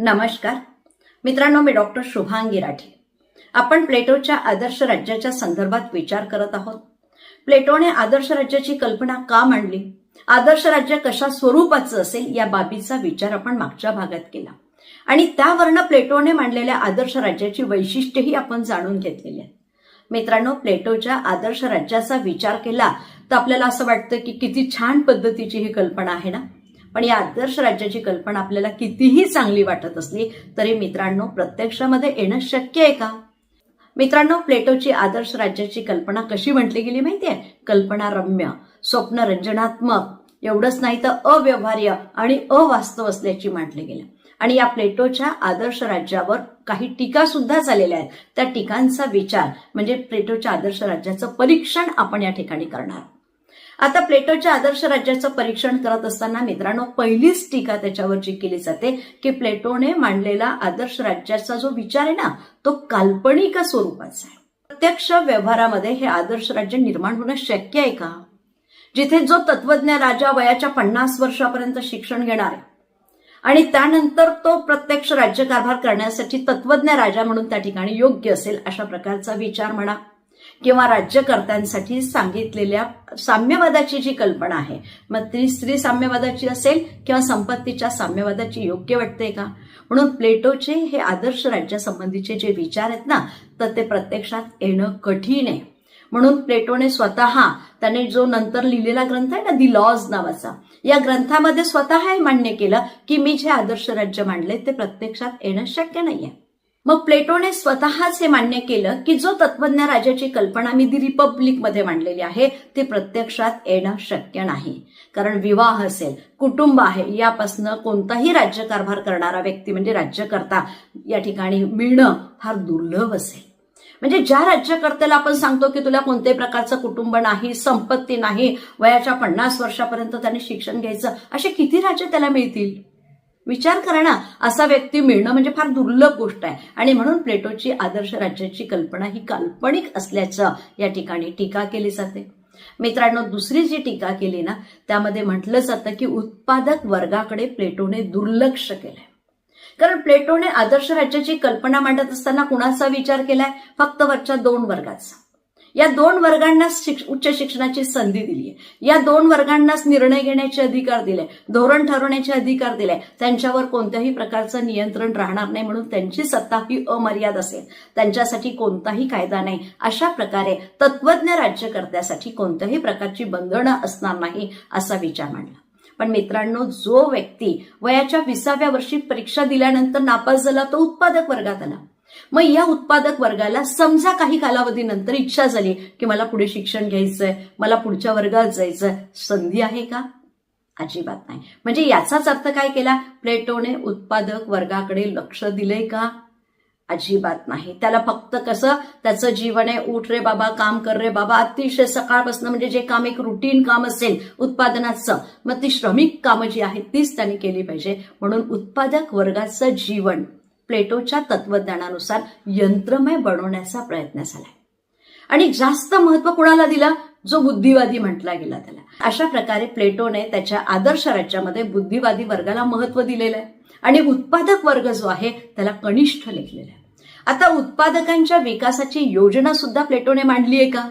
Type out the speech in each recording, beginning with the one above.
नमस्कार. मित्रांनो मी डॉक्टर शुभांगी राठी. आपण प्लेटोच्या आदर्श राज्याच्या संदर्भात विचार करत आहोत. प्लेटोने आदर्श राज्याची कल्पना का मांडली? आदर्श राज्य कशा स्वरूपाचं असेल या बाबीचा विचार आपण मागच्या भागात केला. आणि त्यावरनं प्लेटोने मांडलेल्या आदर्श राज्याची वैशिष्ट्यही आपण जाणून घेतलेली आहेत मित्रांनो प्लेटोच्या आदर्श राज्याचा विचार केला तर आपल्याला असं वाटतं की किती छान पद्धतीची ही कल्पना आहे ना? पण या आदर्श राज्याची कल्पना आपल्याला कितीही चांगली वाटत असली तरी मित्रांनो प्रत्यक्षामध्ये येणं शक्य आहे का? मित्रांनो प्लेटोची आदर्श राज्याची कल्पना कशी म्हटली गेली माहितीये? कल्पना रम्य स्वप्न रंजनात्मक एवढंच नाही तर अव्यवहार्य आणि अवास्तव असल्याची मांडली गेली. आणि या प्लेटोच्या आदर्श राज्यावर काही टीका सुद्धा झालेल्या आहेत. त्या टीकांचा विचार म्हणजे प्लेटोच्या आदर्श राज्याचं परीक्षण आपण या ठिकाणी करणार. आहोत. आता प्लेटोच्या आदर्श राज्याचं परीक्षण करत असताना मित्रांनो पहिलीच टीका त्याच्यावरची केली जाते की प्लेटोने मांडलेला आदर्श राज्याचा जो विचार आहे ना तो काल्पनिक स्वरूपाचा आहे. प्रत्यक्ष व्यवहारामध्ये हे आदर्श राज्य निर्माण होणं शक्य आहे का? जिथे जो तत्वज्ञ राजा वयाच्या पन्नास वर्षापर्यंत शिक्षण घेणार आहे आणि त्यानंतर तो प्रत्यक्ष राज्यकारभार करण्यासाठी तत्वज्ञ राजा म्हणून त्या ठिकाणी योग्य असेल अशा प्रकारचा विचार म्हणा. किंवा राज्यकर्त्यांसाठी सांगितलेल्या साम्यवादाची जी कल्पना आहे मग ती स्त्री साम्यवादाची असेल किंवा संपत्तीच्या साम्यवादाची योग्य वाटते का? म्हणून प्लेटोचे हे आदर्श राज्यासंबंधीचे जे विचार आहेत ना तर ते प्रत्यक्षात येणं कठीण आहे. म्हणून प्लेटोने स्वतः त्याने जो नंतर लिहिलेला ग्रंथ आहे ना दी लॉज नावाचा या ग्रंथामध्ये स्वतः हे मान्य केलं की मी जे आदर्श राज्य मांडले ते प्रत्यक्षात येणं शक्य नाहीये. मग प्लेटोने स्वतःच हे मान्य केलं की जो तत्वज्ञ राजाची कल्पना मी दी रिपब्लिकमध्ये मांडलेली आहे ती प्रत्यक्षात येणं शक्य नाही. कारण विवाह असेल कुटुंब आहे यापासनं कोणताही राज्यकारभार करणारा व्यक्ती म्हणजे राज्यकर्ता या ठिकाणी मिळणं फार दुर्लभ असेल. म्हणजे ज्या राज्यकर्त्याला आपण सांगतो की तुला कोणत्याही प्रकारचं कुटुंब नाही संपत्ती नाही वयाच्या पन्नास वर्षापर्यंत त्याने शिक्षण घ्यायचं असे किती राज्य त्याला मिळतील? विचार करा ना असा व्यक्ती मिळणं म्हणजे फार दुर्लभ गोष्ट आहे. आणि म्हणून प्लेटोची आदर्श राज्याची कल्पना ही काल्पनिक असल्याचं या ठिकाणी टीका केली जाते. मित्रांनो दुसरी जी टीका केली ना त्यामध्ये म्हटलं जातं की उत्पादक वर्गाकडे प्लेटोने दुर्लक्ष केलंय. कारण प्लेटोने आदर्श राज्याची कल्पना मांडत असताना कुणाचा विचार केलाय? फक्त वरच्या दोन वर्गाचा. या दोन वर्गांना उच्च शिक्षणाची संधी दिली आहे या दोन वर्गांनाच निर्णय घेण्याचे अधिकार दिले. धोरण ठरवण्याचे अधिकार दिले. त्यांच्यावर कोणत्याही प्रकारचं नियंत्रण राहणार नाही म्हणून त्यांची सत्ता ही अमर्याद असेल. त्यांच्यासाठी कोणताही कायदा नाही. अशा प्रकारे तत्वज्ञ राज्यकर्त्यासाठी कोणत्याही प्रकारची बंधनं असणार नाही असा विचार मांडला. पण मित्रांनो जो व्यक्ती वयाच्या विसाव्या वर्षी परीक्षा दिल्यानंतर नापास झाला तो उत्पादक वर्गात आला. मग या उत्पादक वर्गाला समजा काही कालावधीनंतर इच्छा झाली की मला पुढे शिक्षण घ्यायचंय मला पुढच्या वर्गात जायचंय संधी आहे का? अजिबात नाही. म्हणजे याचाच अर्थ काय केला? प्लेटोने उत्पादक वर्गाकडे लक्ष दिलंय का? अजिबात नाही. त्याला फक्त कसं? त्याचं जीवन आहे उठ रे बाबा काम कर रे बाबा. अतिशय सकाळपासून म्हणजे जे काम एक रुटीन काम असेल उत्पादनाचं मग ती श्रमिक कामं जी आहेत तीच त्यांनी केली पाहिजे. म्हणून उत्पादक वर्गाचं जीवन प्लेटोच्या तत्वज्ञानानुसार यंत्रमय बनवण्याचा प्रयत्न झालाय. आणि जास्त महत्त्व कुणाला दिलं? जो बुद्धिवादी म्हटला गेला त्याला. अशा प्रकारे प्लेटोने त्याच्या आदर्श राज्यामध्ये बुद्धिवादी वर्गाला महत्त्व दिलेलं आहे. आणि उत्पादक वर्ग जो आहे त्याला कनिष्ठ लेखलेला आहे. आता उत्पादकांच्या विकासाची योजना सुद्धा प्लेटोने मांडली आहे का?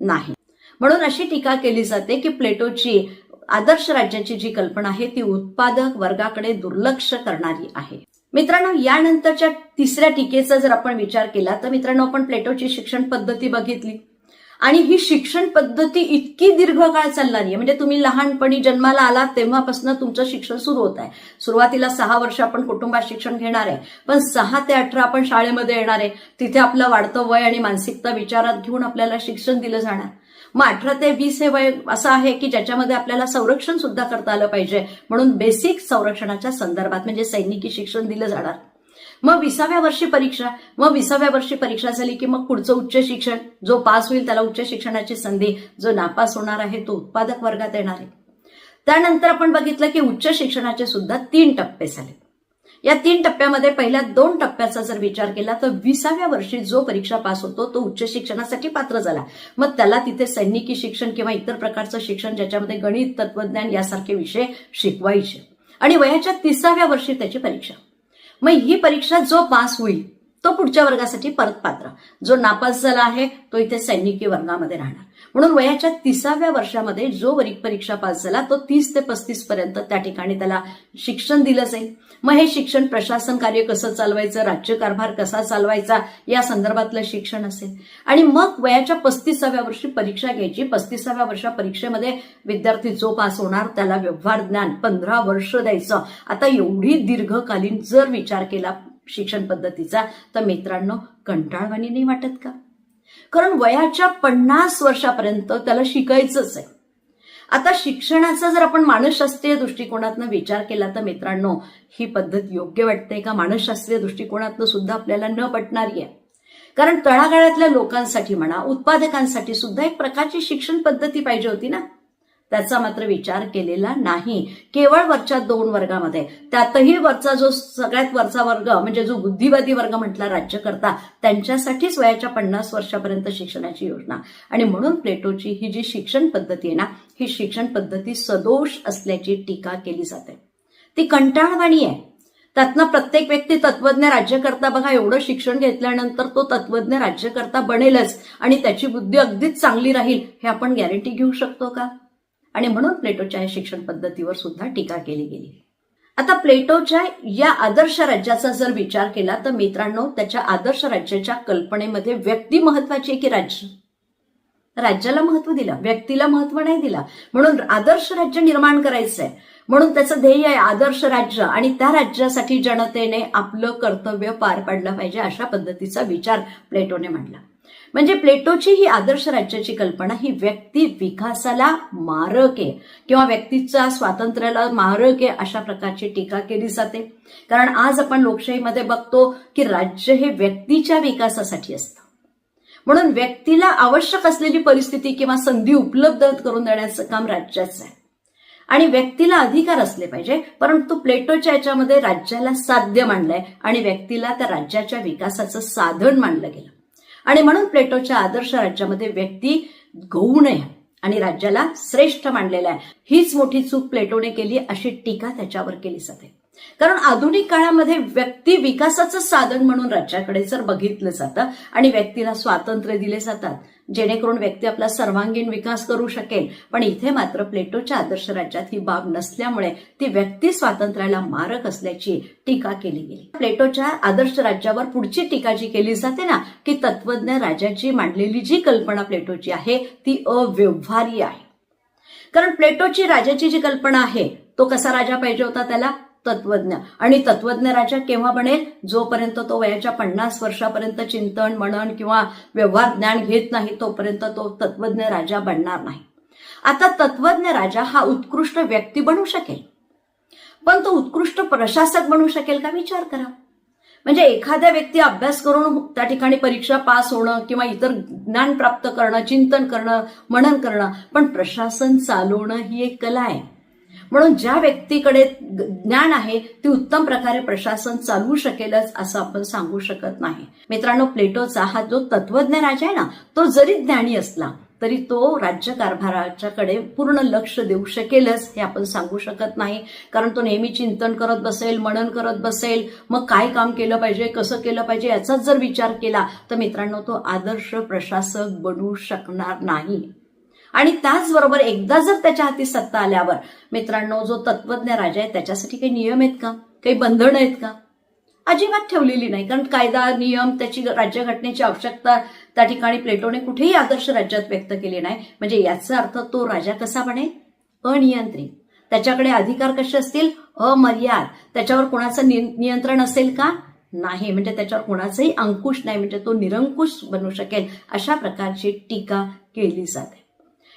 नाही. म्हणून अशी टीका केली जाते की प्लेटोची आदर्श राज्याची जी कल्पना आहे ती उत्पादक वर्गाकडे दुर्लक्ष करणारी आहे. मित्रांनो यानंतरच्या तिसऱ्या टीकेचा जर आपण विचार केला तर मित्रांनो आपण प्लेटोची शिक्षण पद्धती बघितली. आणि ही शिक्षण पद्धती इतकी दीर्घकाळ चालणारी आहे. म्हणजे तुम्ही लहानपणी जन्माला आलात तेव्हापासून तुमचं शिक्षण सुरू होत आहे. सुरुवातीला सहा वर्ष आपण कुटुंबात शिक्षण घेणार आहे. पण सहा ते अठरा आपण शाळेमध्ये येणार आहे. तिथे आपलं वाढतं वय आणि मानसिकता विचारात घेऊन आपल्याला शिक्षण दिलं जाणार. मग अठरा ते वीस हे वय असं आहे की ज्याच्यामध्ये आपल्याला संरक्षण सुद्धा करता आलं पाहिजे. म्हणून बेसिक संरक्षणाच्या संदर्भात म्हणजे सैनिकी शिक्षण दिलं जाणार. मग विसाव्या वर्षी परीक्षा मग विसाव्या वर्षी परीक्षा झाली की मग पुढचं उच्च शिक्षण जो पास होईल त्याला उच्च शिक्षणाची संधी जो नापास होणार आहे तो उत्पादक वर्गात येणार आहे. त्यानंतर आपण बघितलं की उच्च शिक्षणाचे सुद्धा तीन टप्पे झाले. या तीन टप्प्यामध्ये पहिल्या दोन टप्प्याचा जर विचार केला तर विसाव्या वर्षी जो परीक्षा पास होतो तो उच्च शिक्षणासाठी पात्र झाला. मग त्याला तिथे सैनिकी शिक्षण किंवा इतर प्रकारचं शिक्षण ज्याच्यामध्ये गणित तत्वज्ञान यासारखे विषय शिकवायचे. आणि वयाच्या तिसाव्या वर्षी त्याची परीक्षा. मग ही परीक्षा जो पास होईल तो पुढच्या वर्गासाठी परत पात्र. जो नापास झाला आहे तो इथे सैनिकी वर्गामध्ये राहणार. म्हणून वयाच्या तिसाव्या वर्षामध्ये जो वरीक परीक्षा पास झाला तो तीस ते पस्तीस पर्यंत त्या ठिकाणी त्याला शिक्षण दिलं जाईल. मग हे शिक्षण प्रशासन कार्य कसं चालवायचं राज्यकारभार कसा चालवायचा या संदर्भातलं शिक्षण असेल. आणि मग वयाच्या पस्तीसाव्या वर्षी परीक्षा घ्यायची. पस्तीसाव्या वर्षा परीक्षेमध्ये विद्यार्थी जो पास होणार त्याला व्यवहार ज्ञान पंधरा वर्ष द्यायचं. आता एवढी दीर्घकालीन जर विचार केला शिक्षण पद्धतीचा तर मित्रांनो कंटाळवाणी नाही वाटत का? कारण वयाच्या पन्नास वर्षापर्यंत त्याला शिकायचंच आहे. आता शिक्षणाचा जर आपण मानसशास्त्रीय दृष्टिकोनातनं विचार केला तर मित्रांनो ही पद्धत योग्य वाटते का? मानसशास्त्रीय दृष्टिकोनातनं सुद्धा आपल्याला न पटणारी आहे. कारण तळागाळातल्या लोकांसाठी म्हणा उत्पादकांसाठी सुद्धा एक प्रकारची शिक्षण पद्धती पाहिजे होती ना? त्याचा मात्र विचार केलेला नाही. केवळ वरच्या दोन वर्गामध्ये. त्यातही वरचा जो सगळ्यात वरचा वर्ग म्हणजे जो बुद्धिवादी वर्ग म्हटला राज्यकर्ता त्यांच्यासाठीच वयाच्या पन्नास वर्षापर्यंत शिक्षणाची योजना. आणि म्हणून प्लेटोची ही जी शिक्षण पद्धती आहे ना ही शिक्षण पद्धती सदोष असल्याची टीका केली जाते. ती कंटाळवाणी आहे. त्यातनं प्रत्येक व्यक्ती तत्वज्ञ राज्यकर्ता बघा एवढं शिक्षण घेतल्यानंतर तो तत्वज्ञ राज्यकर्ता बनेलच. आणि त्याची बुद्धी अगदीच चांगली राहील हे आपण गॅरंटी घेऊ शकतो का? आणि म्हणून प्लेटोच्या या शिक्षण पद्धतीवर सुद्धा टीका केली गेली. आता प्लेटोच्या या आदर्श राज्याचा जर विचार केला तर मित्रांनो त्याच्या आदर्श राज्याच्या कल्पनेमध्ये व्यक्ती महत्वाची आहे की राज्य? राज्याला महत्त्व दिलं व्यक्तीला महत्त्व नाही दिला. म्हणून आदर्श राज्य निर्माण करायचंय. म्हणून त्याचं ध्येय आहे आदर्श राज्य आणि त्या राज्यासाठी जनतेने आपलं कर्तव्य पार पाडलं पाहिजे अशा पद्धतीचा विचार प्लेटोने मांडला. म्हणजे प्लेटोची ही आदर्श राज्याची कल्पना ही व्यक्ती विकासाला मारक आहे. किंवा व्यक्तीच्या स्वातंत्र्याला मारक आहे अशा प्रकारची टीका केली जाते. कारण आज आपण लोकशाहीमध्ये बघतो की राज्य हे व्यक्तीच्या विकासासाठी असतं. म्हणून व्यक्तीला आवश्यक असलेली परिस्थिती किंवा संधी उपलब्ध करून देण्याचं काम राज्याचं आहे. आणि व्यक्तीला अधिकार असले पाहिजे परंतु प्लेटोच्या याच्यामध्ये राज्याला साध्य मांडलंय आणि व्यक्तीला त्या राज्याच्या विकासाचं साधन मानलं गेलं. आणि म्हणून प्लेटोच्या आदर्श राज्यामध्ये व्यक्ती गौण आहे आणि राज्याला श्रेष्ठ मानलेला आहे. हीच मोठी चूक प्लेटोने केली अशी टीका त्याच्यावर केली जाते. कारण आधुनिक काळामध्ये व्यक्ती विकासाचं साधन म्हणून राज्याकडे जर बघितलं जातं आणि व्यक्तीला स्वातंत्र्य दिले जातात जेणेकरून व्यक्ती आपला सर्वांगीण विकास करू शकेल. पण इथे मात्र प्लेटोच्या आदर्श राज्यात ही बाब नसल्यामुळे ती व्यक्ती स्वातंत्र्याला मारक असल्याची टीका केली गेली. प्लेटोच्या आदर्श राज्यावर पुढची टीका जी केली जाते ना की तत्वज्ञ राजाची मांडलेली जी कल्पना प्लेटोची आहे ती अव्यवहारी आहे. कारण प्लेटोची राजाची जी कल्पना आहे तो कसा राजा पाहिजे होता त्याला? तत्वज्ञ. आणि तत्वज्ञ राजा केव्हा बनेल? जोपर्यंत तो वयाच्या पन्नास वर्षापर्यंत चिंतन मनन किंवा व्यवहार ज्ञान घेत नाही तोपर्यंत तो तत्वज्ञ राजा बनणार नाही. आता तत्वज्ञ राजा हा उत्कृष्ट व्यक्ती बनू शकेल. पण तो उत्कृष्ट प्रशासक बनू शकेल का? विचार करा. म्हणजे एखाद्या व्यक्ती अभ्यास करून त्या ठिकाणी परीक्षा पास होणं किंवा इतर ज्ञान प्राप्त करणं चिंतन करणं मनन करणं पण प्रशासन चालवणं ही एक कला आहे. म्हणून ज्या व्यक्तीकडे ज्ञान आहे ती उत्तम प्रकारे प्रशासन चालवू शकेलच असं आपण सांगू शकत नाही. मित्रांनो प्लेटोचा हा जो तत्वज्ञ राजा आहे ना तो जरी ज्ञानी असला तरी तो राज्यकारभाराच्याकडे पूर्ण लक्ष देऊ शकेलच हे आपण सांगू शकत नाही. कारण तो नेहमी चिंतन करत बसेल मनन करत बसेल मग काय काम केलं पाहिजे कसं केलं पाहिजे याचाच जर विचार केला तर मित्रांनो तो आदर्श प्रशासक बनू शकणार नाही. आणि त्याचबरोबर एकदा जर त्याच्या हाती सत्ता आल्यावर मित्रांनो जो तत्वज्ञ राजा आहे त्याच्यासाठी काही नियम आहेत का? काही बंधनं आहेत का? अजिबात ठेवलेली नाही. कारण कायदा नियम त्याची राज्यघटनेची आवश्यकता त्या ठिकाणी प्लेटोने कुठेही आदर्श राज्यात व्यक्त केली नाही. म्हणजे याचा अर्थ तो राजा कसा बने अनियंत्रित. त्याच्याकडे अधिकार कसे असतील? अमर्याद. त्याच्यावर कोणाचं नियंत्रण असेल का? नाही. म्हणजे त्याच्यावर कोणाचाही अंकुश नाही. म्हणजे तो निरंकुश बनू शकेल अशा प्रकारची टीका केली जाते.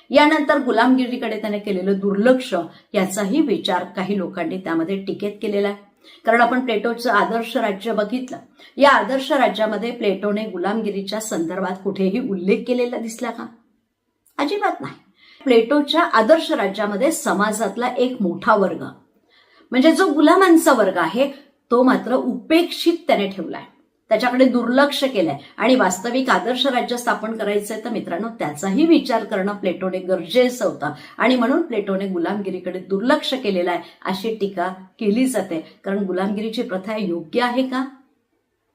यानंतर गुलामगिरीकडे त्याने केलेलं दुर्लक्ष याचाही विचार काही लोकांनी त्यामध्ये टीकेत केलेला आहे. कारण आपण प्लेटोचं आदर्श राज्य बघितलं. या आदर्श राज्यामध्ये प्लेटोने गुलामगिरीच्या संदर्भात कुठेही उल्लेख केलेला दिसला का? अजिबात नाही. प्लेटोच्या आदर्श राज्यामध्ये समाजातला एक मोठा वर्ग म्हणजे जो गुलामांचा वर्ग आहे तो मात्र उपेक्षित त्याने ठेवलाय त्याच्याकडे दुर्लक्ष केलंय. आणि वास्तविक आदर्श राज्य स्थापन करायचंय तर मित्रांनो त्याचाही विचार करणं प्लेटोने गरजेचं होतं. आणि म्हणून प्लेटोने गुलामगिरीकडे दुर्लक्ष केलेलं आहे अशी टीका केली जाते. कारण गुलामगिरीची प्रथा योग्य आहे का?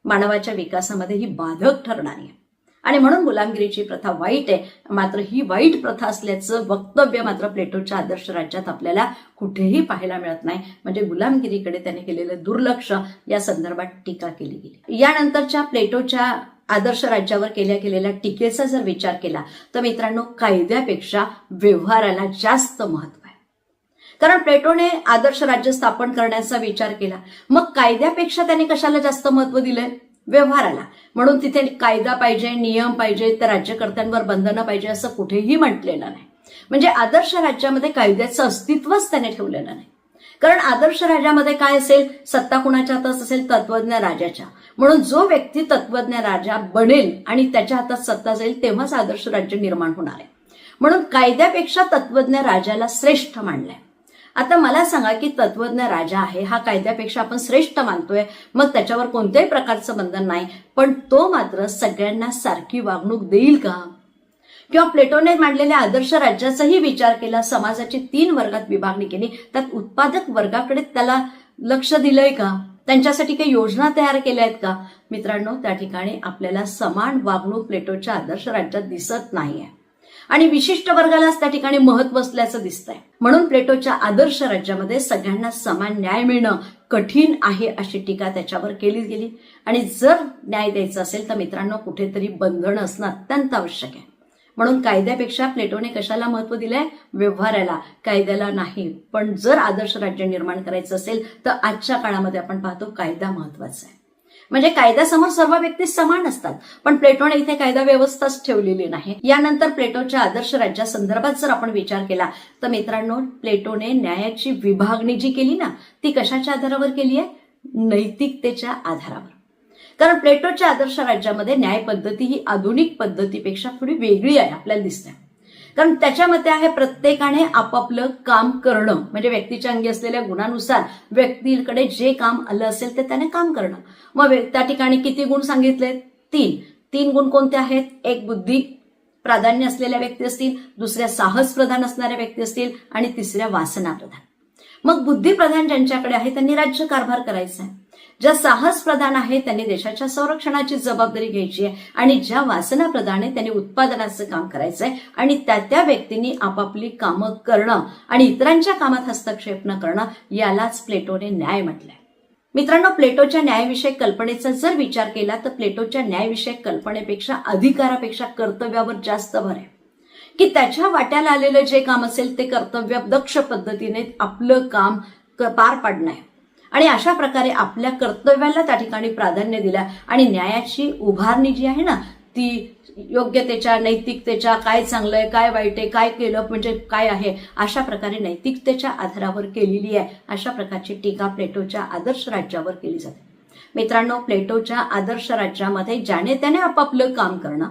मानवाच्या विकासामध्ये ही बाधक ठरणारी आहे. आणि म्हणून गुलामगिरीची प्रथा वाईट आहे. मात्र ही वाईट प्रथा असल्याचं वक्तव्य मात्र प्लेटोच्या आदर्श राज्यात आपल्याला कुठेही पाहायला मिळत नाही. म्हणजे गुलामगिरीकडे त्याने केलेलं दुर्लक्ष या संदर्भात टीका केली गेली. यानंतरच्या प्लेटोच्या आदर्श राज्यावर केल्या गेलेल्या टीकेचा जर विचार केला तर मित्रांनो कायद्यापेक्षा व्यवहाराला जास्त महत्त्व आहे. कारण प्लेटोने आदर्श राज्य स्थापन करण्याचा विचार केला. मग कायद्यापेक्षा त्याने कशाला जास्त महत्त्व दिलंय? व्यवहाराला. म्हणून तिथे कायदा पाहिजे नियम पाहिजे तर राज्यकर्त्यांवर बंधनं पाहिजे असं कुठेही म्हटलेलं नाही. म्हणजे आदर्श राज्यामध्ये कायद्याचं अस्तित्वच त्याने ठेवलेलं नाही. कारण आदर्श राजामध्ये काय असेल? सत्ता कुणाच्या हातात असेल? तत्वज्ञ राजाच्या. म्हणून जो व्यक्ती तत्वज्ञ राजा बनेल आणि त्याच्या हातात सत्ता जाईल तेव्हाच आदर्श राज्य निर्माण होणार आहे. म्हणून कायद्यापेक्षा तत्वज्ञ राजाला श्रेष्ठ मानलंय. आता मला सांगा की तत्वज्ञ राजा आहे हा कायद्यापेक्षा आपण श्रेष्ठ मानतोय मग त्याच्यावर कोणत्याही प्रकारचं बंधन नाही पण तो मात्र सगळ्यांना सारखी वागणूक देईल का? किंवा प्लेटोने मांडलेल्या आदर्श राज्याचाही विचार केला समाजाची तीन वर्गात विभागणी केली त्यात उत्पादक वर्गाकडे त्याला लक्ष दिलंय का? त्यांच्यासाठी काही योजना तयार केल्या आहेत का? मित्रांनो त्या ठिकाणी आपल्याला समान वागणूक प्लेटोच्या आदर्श राज्यात दिसत नाहीये. आणि विशिष्ट वर्गालाच त्या ठिकाणी महत्त्व असल्याचं दिसतंय. म्हणून प्लेटोच्या आदर्श राज्यामध्ये सगळ्यांना समान न्याय मिळणं कठीण आहे अशी टीका त्याच्यावर केली गेली. आणि जर न्याय द्यायचा असेल तर मित्रांनो कुठेतरी बंधन असणं अत्यंत आवश्यक आहे. म्हणून कायद्यापेक्षा प्लेटोने कशाला महत्त्व दिलंय? व्यवहाराला कायद्याला नाही. पण जर आदर्श राज्य निर्माण करायचं असेल तर आजच्या काळामध्ये आपण पाहतो कायदा महत्त्वाचा आहे. म्हणजे कायद्यासमोर सर्व व्यक्ती समान असतात. पण प्लेटोने इथे कायदा व्यवस्थाच ठेवलेली नाही. यानंतर प्लेटोच्या आदर्श राज्यासंदर्भात जर आपण विचार केला तर मित्रांनो प्लेटोने न्यायाची विभागणी जी केली ना ती कशाच्या आधारावर केली आहे? नैतिकतेच्या आधारावर. कारण प्लेटोच्या आदर्श राज्यामध्ये न्याय पद्धती ही आधुनिक पद्धतीपेक्षा थोडी वेगळी आहे आपल्याला दिसते. कारण त्याच्यामध्ये आहे प्रत्येकाने आपापलं काम करणं. म्हणजे व्यक्तीच्या अंगी असलेल्या गुणानुसार व्यक्तीकडे जे काम आलं असेल ते त्याने काम करणं. मग त्या ठिकाणी किती गुण सांगितले तीन. तीन गुण कोणते आहेत? एक बुद्धी प्राधान्य असलेल्या व्यक्ती असतील दुसऱ्या साहस प्रधान असणाऱ्या व्यक्ती असतील आणि तिसऱ्या वासना प्रधान. मग बुद्धिप्रधान ज्यांच्याकडे आहे त्यांनी राज्य कारभार करायचा आहे. ज्या साहस प्रधान आहे त्यांनी देशाच्या संरक्षणाची जबाबदारी घ्यायची आहे आणि ज्या वासना प्रधान आहे त्यांनी उत्पादनाचं काम करायचं आहे आणि त्या त्या व्यक्तींनी आपापली कामं करणं आणि इतरांच्या कामात हस्तक्षेप न करणं यालाच प्लेटोने न्याय म्हटलंय. मित्रांनो प्लेटोच्या न्यायविषयक कल्पनेचा जर विचार केला तर प्लेटोच्या न्यायविषयक कल्पनेपेक्षा अधिकारापेक्षा कर्तव्यावर जास्त भर आहे. की त्याच्या वाट्याला आलेलं जे काम असेल ते कर्तव्य दक्ष पद्धतीने आपलं काम पार पाडणं आहे. आणि अशा प्रकारे आपल्या कर्तव्याला त्या ठिकाणी प्राधान्य दिलं आणि न्यायाची उभारणी जी आहे ना ती योग्यतेच्या नैतिकतेच्या काय चांगलं आहे काय वाईट आहे काय केलं म्हणजे काय आहे अशा प्रकारे नैतिकतेच्या आधारावर केलेली आहे. अशा प्रकारची टीका प्लेटोच्या आदर्श राज्यावर केली जाते. मित्रांनो प्लेटोच्या आदर्श राज्यामध्ये ज्याने त्याने आपापलं काम करणं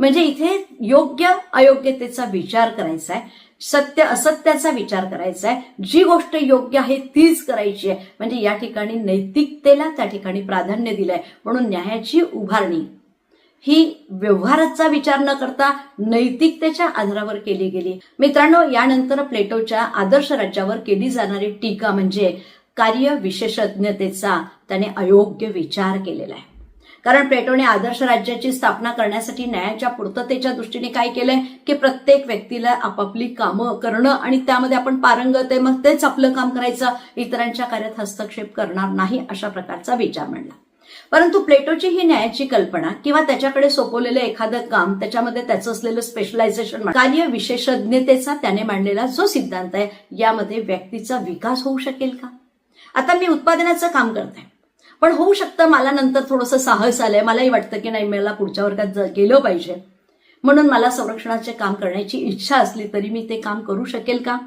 म्हणजे इथे योग्य अयोग्यतेचा विचार करायचा आहे सत्य असत्याचा विचार करायचा आहे. जी गोष्ट योग्य आहे तीच करायची आहे. म्हणजे या ठिकाणी नैतिकतेला त्या ठिकाणी प्राधान्य दिलंय. म्हणून न्यायाची उभारणी. ही व्यवहाराचा विचार न करता नैतिकतेच्या आधारावर केली गेली. मित्रांनो यानंतर प्लेटोच्या आदर्श राज्यावर केली जाणारी टीका म्हणजे कार्य विशेषज्ञतेचा त्याने अयोग्य विचार केलेला आहे. कारण प्लेटोने आदर्श राज्याची स्थापना करण्यासाठी न्यायाच्या पूर्ततेच्या दृष्टीने काय केलंय? की प्रत्येक व्यक्तीला आपापली कामं करणं आणि त्यामध्ये आपण पारंगत आहे मग तेच आपलं काम करायचं. इतरांच्या कार्यात हस्तक्षेप करणार नाही अशा प्रकारचा विचार मांडला. परंतु प्लेटोची ही न्यायाची कल्पना किंवा त्याच्याकडे सोपवलेलं एखादं काम त्याच्यामध्ये त्याचं असलेलं स्पेशलायझेशन कार्य विशेषज्ञतेचा त्याने मांडलेला जो सिद्धांत आहे यामध्ये व्यक्तीचा विकास होऊ शकेल का? आता मी उत्पादनाचं काम करते. पण होऊ शकतं मला नंतर थोडंसं साहस आलंय. मलाही वाटतं की नाही मला पुढच्या वर्गात गेलं पाहिजे म्हणून मला संरक्षणाचे काम करण्याची इच्छा असली तरी मी ते काम करू शकेल का?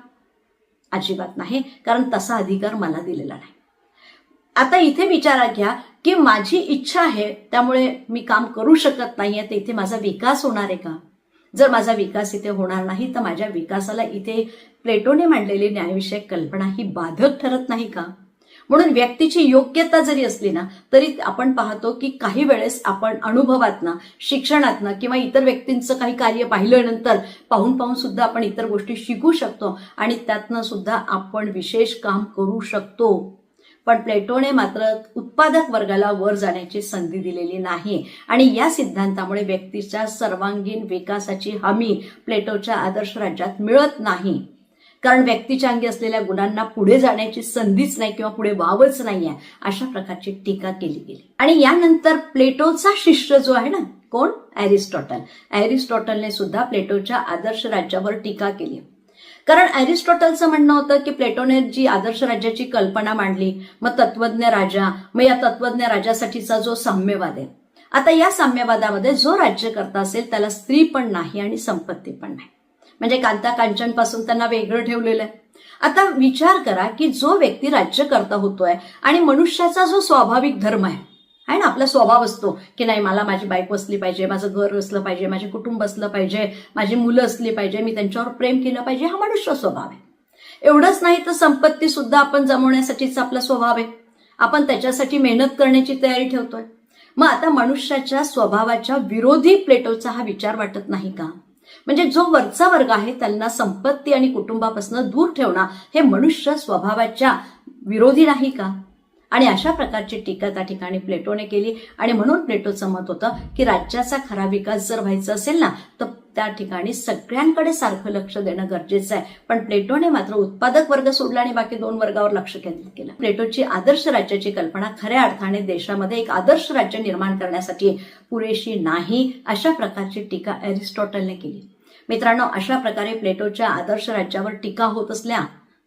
अजिबात नाही कारण तसा अधिकार मला दिलेला नाही. आता इथे विचारा घ्या की माझी इच्छा आहे त्यामुळे मी काम करू शकत नाहीये तर इथे माझा विकास होणार आहे का? जर माझा विकास इथे होणार नाही तर माझ्या विकासाला इथे प्लेटोने मांडलेली न्यायविषयक कल्पना ही बाधक ठरत नाही का? म्हणून व्यक्तीची योग्यता जरी असली ना तरी आपण पाहतो की काही वेळेस आपण अनुभवातनं शिक्षणातनं किंवा इतर व्यक्तींचं काही कार्य पाहिल्यानंतर पाहून पाहून सुद्धा आपण इतर गोष्टी शिकू शकतो आणि त्यातनं सुद्धा आपण विशेष काम करू शकतो. पण प्लेटोने मात्र उत्पादक वर्गाला वर जाण्याची संधी दिलेली नाही आणि या सिद्धांतामुळे व्यक्तीच्या सर्वांगीण विकासाची हमी प्लेटोच्या आदर्श राज्यात मिळत नाही. कारण व्यक्तीच्या अंगी असलेल्या गुणांना पुढे जाण्याची संधीच नाही किंवा पुढे व्हावंच नाहीये अशा प्रकारची टीका केली गेली. आणि यानंतर प्लेटोचा शिष्य जो आहे ना कोण? ॲरिस्टॉटल ॲरिस्टॉटलने सुद्धा प्लेटोच्या आदर्श राज्यावर टीका केली. कारण ॲरिस्टॉटलचं म्हणणं होतं की प्लेटोने जी आदर्श राज्याची कल्पना मांडली मग तत्वज्ञ राजा मग या तत्वज्ञ राजासाठीचा जो साम्यवाद आहे. आता या साम्यवादामध्ये जो राज्य करता असेल त्याला स्त्री पण नाही आणि संपत्ती पण नाही. म्हणजे कांता कांचनपासून त्यांना वेगळं ठेवलेलं आहे. आता विचार करा की जो व्यक्ती राज्यकर्ता होतोय आणि मनुष्याचा जो स्वाभाविक धर्म आहे आहे ना? आपला स्वभाव असतो की नाही मला माझी बाईक असली पाहिजे माझं घर असलं पाहिजे माझे कुटुंब असलं पाहिजे माझी मुलं असली पाहिजे मी त्यांच्यावर प्रेम केलं पाहिजे हा मनुष्य स्वभाव आहे. एवढंच नाही तर संपत्ती सुद्धा आपण जमवण्यासाठीचा आपला स्वभाव आहे. आपण त्याच्यासाठी मेहनत करण्याची तयारी ठेवतोय. मग आता मनुष्याच्या स्वभावाच्या विरोधी प्लेटोचा हा विचार वाटत नाही का? म्हणजे जो वरचा वर्ग आहे त्यांना संपत्ती आणि कुटुंबापासून दूर ठेवणं हे मनुष्य स्वभावाच्या विरोधी नाही का? आणि अशा प्रकारची टीका त्या ठिकाणी प्लेटोने केली. आणि म्हणून प्लेटोचं मत होतं की राज्याचा खरा विकास जर व्हायचा असेल ना तर त्या ठिकाणी सगळ्यांकडे सारखं लक्ष देणं गरजेचं आहे. पण प्लेटोने मात्र उत्पादक वर्ग सोडला आणि बाकी दोन वर्गावर लक्ष केंद्रित केलं. प्लेटोची आदर्श राज्याची कल्पना खऱ्या अर्थाने देशामध्ये एक आदर्श राज्य निर्माण करण्यासाठी पुरेशी नाही अशा प्रकारची टीका एरिस्टॉटलने केली. मित्रांनो अशा प्रकारे प्लेटोच्या आदर्श राज्यावर टीका होत असल्या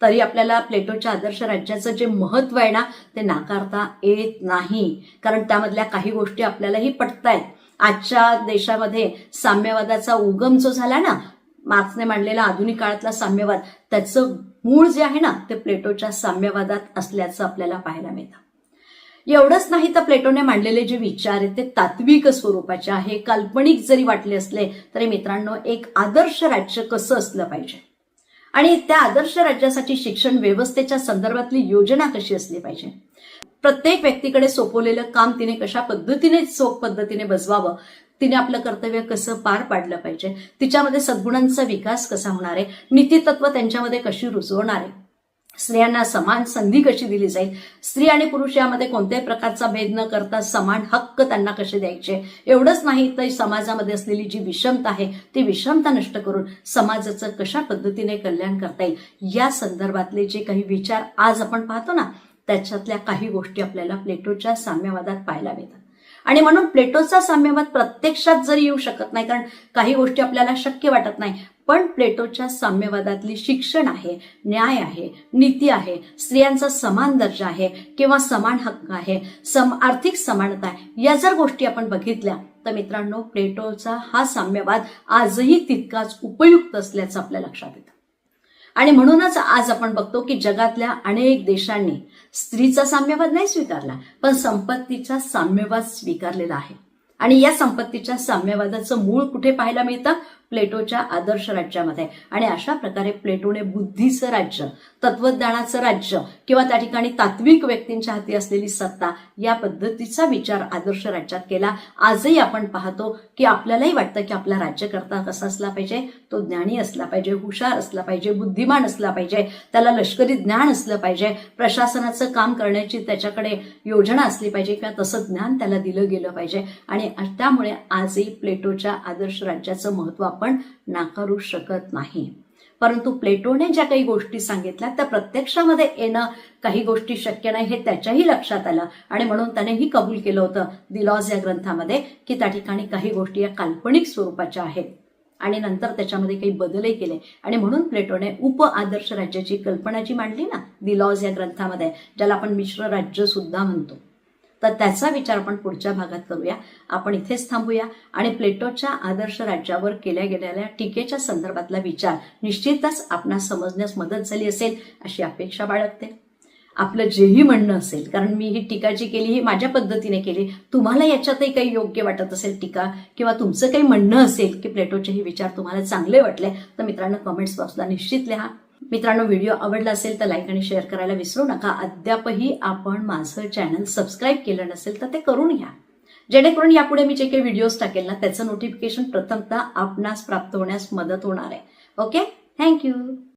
तरी आपल्याला प्लेटोच्या आदर्श राज्याचं जे महत्त्व आहे ना ते नाकारता येत नाही. कारण त्यामधल्या काही गोष्टी आपल्यालाही पटतायत. आजच्या देशामध्ये साम्यवादाचा उगम जो झाला ना मार्क्सने मांडलेला आधुनिक काळातला साम्यवाद त्याचं मूळ जे आहे ना ते प्लेटोच्या साम्यवादात असल्याचं आपल्याला पाहायला मिळतं. एवढंच नाही तर प्लेटोने मांडलेले जे विचार आहेत ते तात्विक स्वरूपाचे आहे. काल्पनिक जरी वाटले असले तरी मित्रांनो एक आदर्श राज्य कसं असलं पाहिजे? आणि त्या आदर्श राज्यासाठी शिक्षण व्यवस्थेच्या संदर्भातली योजना कशी असली पाहिजे? प्रत्येक व्यक्तीकडे सोपवलेलं काम तिने कशा पद्धतीने चोख पद्धतीने बजवावं? तिने आपलं कर्तव्य कसं पार पाडलं पाहिजे? तिच्यामध्ये सद्गुणांचा विकास कसा होणार आहे? नीतितत्व त्यांच्यामध्ये कशी रुजवणार आहे? स्त्रियांना समान संधी कशी दिली जाईल? स्त्री आणि पुरुष यामध्ये कोणत्याही प्रकारचा भेद न करता समान हक्क त्यांना कसे द्यायचे? एवढंच नाही तर समाजामध्ये असलेली जी विषमता आहे ती विषमता नष्ट करून समाजाचं कशा पद्धतीने कल्याण करता येईल? या संदर्भातले जे काही विचार आज आपण पाहतो ना त्याच्यातल्या काही गोष्टी आपल्याला प्लेटोच्या साम्यवादात पाहायला मिळतात. आणि म्हणून प्लेटोचा साम्यवाद प्रत्यक्षात जरी येऊ शकत नाही कारण काही गोष्टी आपल्याला शक्य वाटत नाही पण प्लेटोच्या साम्यवादातली शिक्षण आहे न्याय आहे नीती आहे स्त्रियांचा समान दर्जा आहे किंवा समान हक्क आहे सम आर्थिक समानता आहे या जर गोष्टी आपण बघितल्या तर मित्रांनो प्लेटोचा हा साम्यवाद आजही तितकाच उपयुक्त असल्याचं आपल्या लक्षात येतं. आणि म्हणूनच आज आपण बघतो की जगातल्या अनेक देशांनी स्त्रीचा साम्यवाद नाही स्वीकारला पण संपत्तीचा साम्यवाद स्वीकारलेला आहे. आणि या संपत्तीच्या साम्यवादाचं मूळ कुठे पाहायला मिळतं? प्लेटोच्या आदर्श राज्यामध्ये. आणि अशा प्रकारे प्लेटोने बुद्धीचं राज्य तत्वज्ञानाचं राज्य किंवा त्या ठिकाणी तात्विक व्यक्तींच्या हाती असलेली सत्ता या पद्धतीचा विचार आदर्श राज्यात केला. आजही आपण पाहतो की आपल्यालाही वाटतं की आपला राज्यकर्ता कसा असला पाहिजे तो ज्ञानी असला पाहिजे हुशार असला पाहिजे बुद्धिमान असला पाहिजे त्याला लष्करी ज्ञान असलं पाहिजे प्रशासनाचं काम करण्याची त्याच्याकडे योजना असली पाहिजे किंवा तसं ज्ञान त्याला दिलं गेलं पाहिजे. आणि त्यामुळे आजही प्लेटोच्या आदर्श राज्याचं महत्त्व आपण नाकारू शकत नाही. परंतु प्लेटोने ज्या काही गोष्टी सांगितल्या त्या प्रत्यक्षामध्ये येणं काही गोष्टी शक्य नाही हे त्याच्याही लक्षात आलं. आणि म्हणून त्यानेही कबूल केलं होतं दिलॉज या ग्रंथामध्ये की त्या ठिकाणी काही गोष्टी या काल्पनिक स्वरूपाच्या आहेत. आणि नंतर त्याच्यामध्ये काही बदलही केले. आणि म्हणून प्लेटोने उप आदर्श राज्याची कल्पना जी मांडली ना दिलॉज या ग्रंथामध्ये ज्याला आपण मिश्र राज्य सुद्धा म्हणतो. तर त्याचा विचार आपण पुढच्या भागात करूया. आपण इथेच थांबूया आणि प्लेटोच्या आदर्श राज्यावर केल्या गेलेल्या टीकेच्या संदर्भातला विचार निश्चितच आपणास समजण्यास मदत झाली असेल अशी अपेक्षा बाळगते. आपलं जेही म्हणणं असेल कारण मी ही टीका जी केली ही माझ्या पद्धतीने केली तुम्हाला याच्यातही काही योग्य वाटत असेल टीका किंवा तुमचं काही म्हणणं असेल की प्लेटोचे हे विचार तुम्हाला चांगले वाटले तर मित्रांनो कमेंट्स बॉक्सला निश्चित लिहा. मित्रांनो व्हिडिओ आवडला असेल तर लाईक आणि शेअर करायला विसरू नका. अद्यापही आपण माझं चॅनल सबस्क्राईब केलं नसेल तर ते करून घ्या. जेणेकरून यापुढे मी जे काही व्हिडिओज टाकेल ना त्याचं नोटिफिकेशन प्रथमतः आपणास प्राप्त होण्यास मदत होणार आहे. Okay thank you